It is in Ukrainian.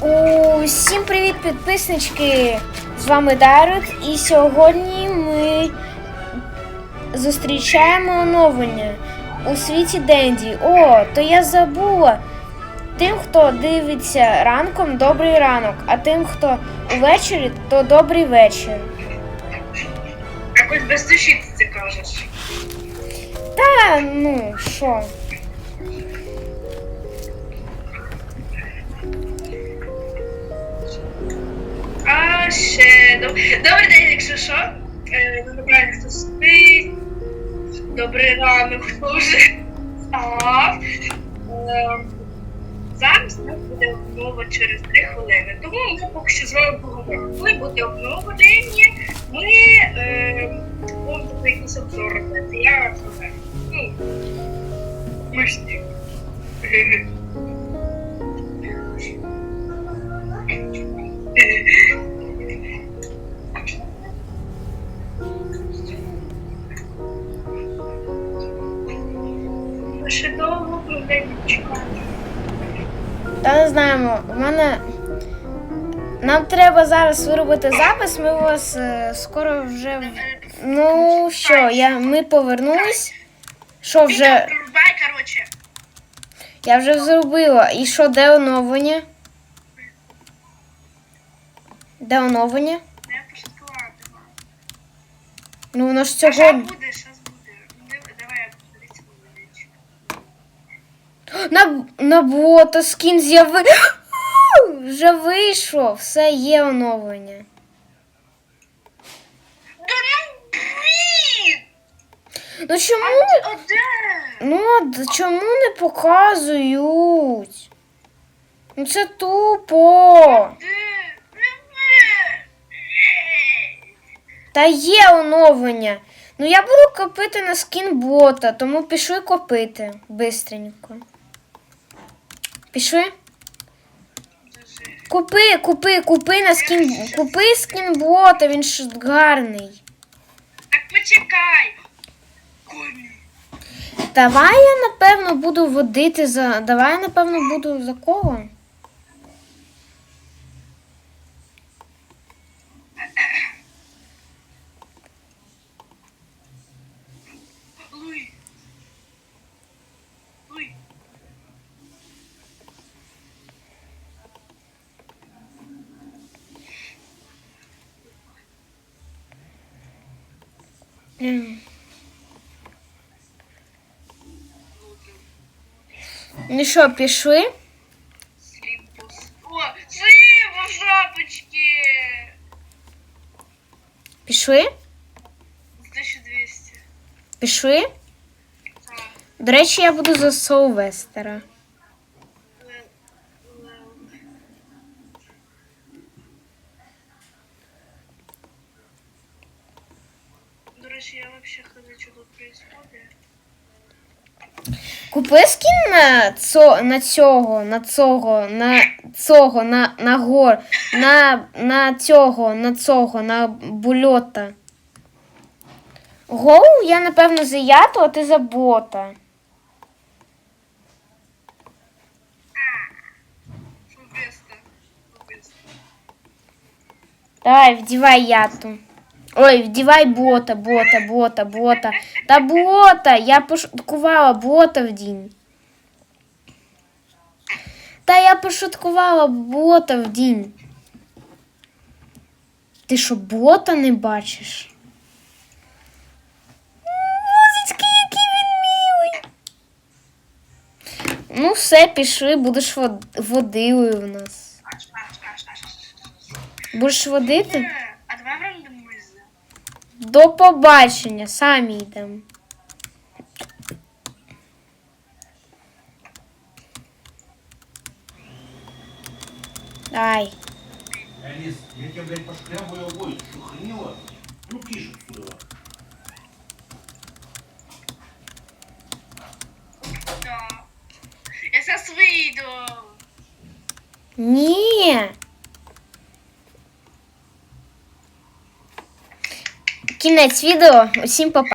Усім привіт, підписнички! З вами Дарик, і сьогодні ми зустрічаємо оновлення у світі Денді. О, то я забула. Тим, хто дивиться ранком, добрий ранок, а тим, хто увечері, то добрий вечір. Якось без душі ти це кажеш. Та ну що? Ще доб... добрий день, якщо що. Е, ранок, хто спить. Добрий ранок, хто вже став. Е, Зараз у нас буде обнова через 3 хвилини. Тому ми поки що з вами поговоримо. Коли буде обновлення, ми е, будемо якийсь обзор робити. Я зробив. Ну, ми ж ні. Та не знаємо, у мене. Нам треба зараз виробити запис, ми вас е, скоро вже. Ну що, я, ми повернулись. Що вже. Короче. Я вже зробила. І що, де оновлення? Де оновлення? Пошуткувала. Ну воно ж А що сьогодні. буде, що буде? Див- Давай я подивіться величко. На, на бота скін з'яви. Вже вийшло, все є оновлення. Ну! Чому? А? Ну, чому не показують? Ну це тупо. Та є оновлення. Ну я буду копити на скін бота, тому пішли копити бистренько. Пішли? Купи, купи, купи на скін. Купи скінбота, він ж гарний. Так почекай. Давай я напевно буду водити за. Давай я напевно буду за кого? Ну що, пішли? О, Слімпус, шапочки. Пішли? 1200. Пішли? Так. До речі, я буду за Соувестера. Речі, я вообще хз, що тут происходит. Купи скін на, цо, на цього, на цього, на цього, на, на гор, на, на цього, на цього, на бульота. Гоу, я напевно за яту, а ти за бота. Давай, вдівай яту. Ой, вдівай бота, бота, бота, бота. Та бота! Я пошуткувала бота в день. Та я пошуткувала бота в день. Ти що, бота не бачиш? Бозечки, який він милий. Ну, все, пішли, будеш вод- водилою в нас. Будеш водити? Е, А давай рандомизи. До побачення, самі йдемо. Дай. Алис, я тебя, блядь, пошкрябаю обои, что хренила? Ну, киш отсюда. Да. Я сейчас выйду. Ні. Кінець відео. Усім па